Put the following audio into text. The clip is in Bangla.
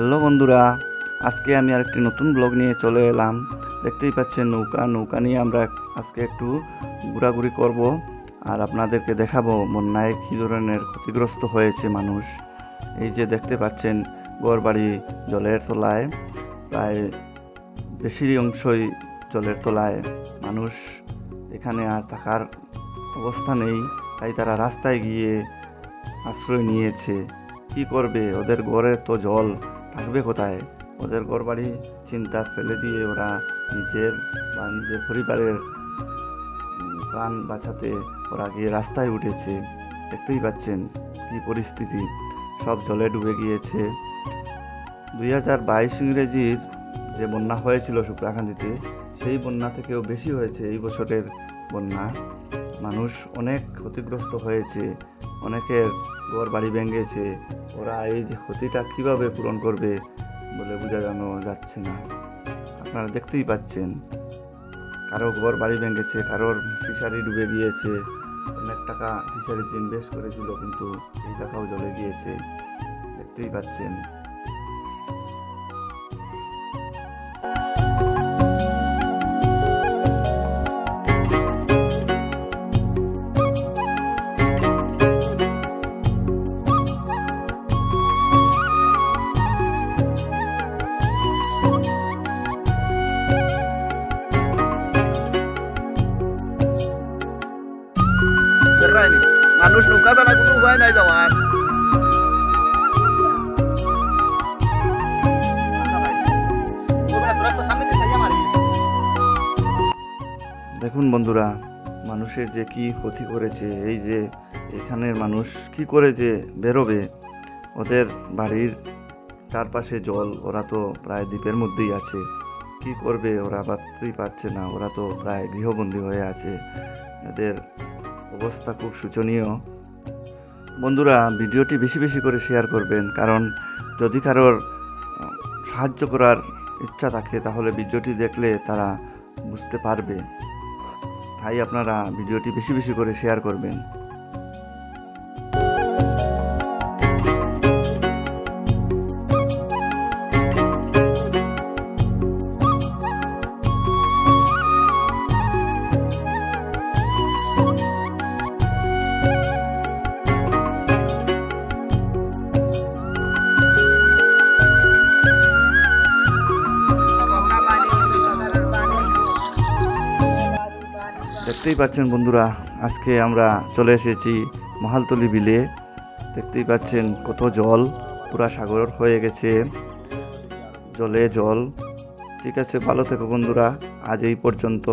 হ্যালো বন্ধুরা, আজকে আমি আরেকটি নতুন ব্লগ নিয়ে চলে এলাম। দেখতেই পাচ্ছেন নৌকা নৌকা নিয়ে আমরা আজকে একটু ঘোরাঘুরি করব আর আপনাদেরকে দেখাবো বন্যায় কী ধরনের ক্ষতিগ্রস্ত হয়েছে মানুষ। এই যে দেখতে পাচ্ছেন গড়বাড়ি জলের তলায়, প্রায় বেশি অংশই জলের তলায় মানুষ এখানে আর থাকার অবস্থা নেই, তাই তারা রাস্তায় গিয়ে আশ্রয় নিয়েছে। কি করবে? ওদের ঘরে তো জল থাকবে কোথায়? ওদের ঘর বাড়ি চিন্তা ফেলে দিয়ে ওরা নিজের বা নিজের পরিবারের প্রাণ বাঁচাতে ওরা গিয়ে রাস্তায় উঠেছে। দেখতেই পাচ্ছেন কি পরিস্থিতি। সব জলে ডুবে গিয়েছে। দুই হাজার বাইশ ইংরেজির যে বন্যা হয়েছিল শুক্রাখান্দিতে সেই বন্যা থেকেও বেশি হয়েছে এই বছরের বন্যা মানুষ অনেক ক্ষতিগ্রস্ত হয়েছে, অনেকের ঘর বাড়ি ভেঙেছে। ওরা এই যে ক্ষতিটা কীভাবে পূরণ করবে বলে বোঝা জানো যাচ্ছে না। আপনারা দেখতেই পাচ্ছেন, কারও ঘর বাড়ি ভেঙেছে, কারোর ফিশারি ডুবে গিয়েছে। অনেক টাকা ফিশারিতে ইনভেস্ট করেছিল, কিন্তু এই টাকাও জলে গিয়েছে। দেখতেই পাচ্ছেন দেখুন বন্ধুরা, মানুষের যে কি ক্ষতি করেছে, এই যে এখানের মানুষ কি করে যে বেরোবে, ওদের বাড়ির চারপাশে জল, ওরা তো প্রায় দ্বীপের মধ্যেই আছে। কি করবে, ওরা ভাবতেই পারছে না, ওরা তো প্রায় গৃহবন্দী হয়ে আছে। এদের অবস্থা খুব শোচনীয়। বন্ধুরা, ভিডিওটি বেশি বেশি করে শেয়ার করবেন, কারণ যদি কারোর সাহায্য করার ইচ্ছা থাকে, তাহলে ভিডিওটি দেখলে তারা বুঝতে পারবে। তাই আপনারা ভিডিওটি বেশি বেশি করে শেয়ার করবেন। দেখতেই পাচ্ছেন বন্ধুরা, আজকে আমরা চলে এসেছি মহালতলি বিলে। দেখতেই পাচ্ছেন কত জল, পুরা সাগর হয়ে গেছে, জলে জল। ঠিক আছে, ভালো থেকো বন্ধুরা, আজ এই পর্যন্ত।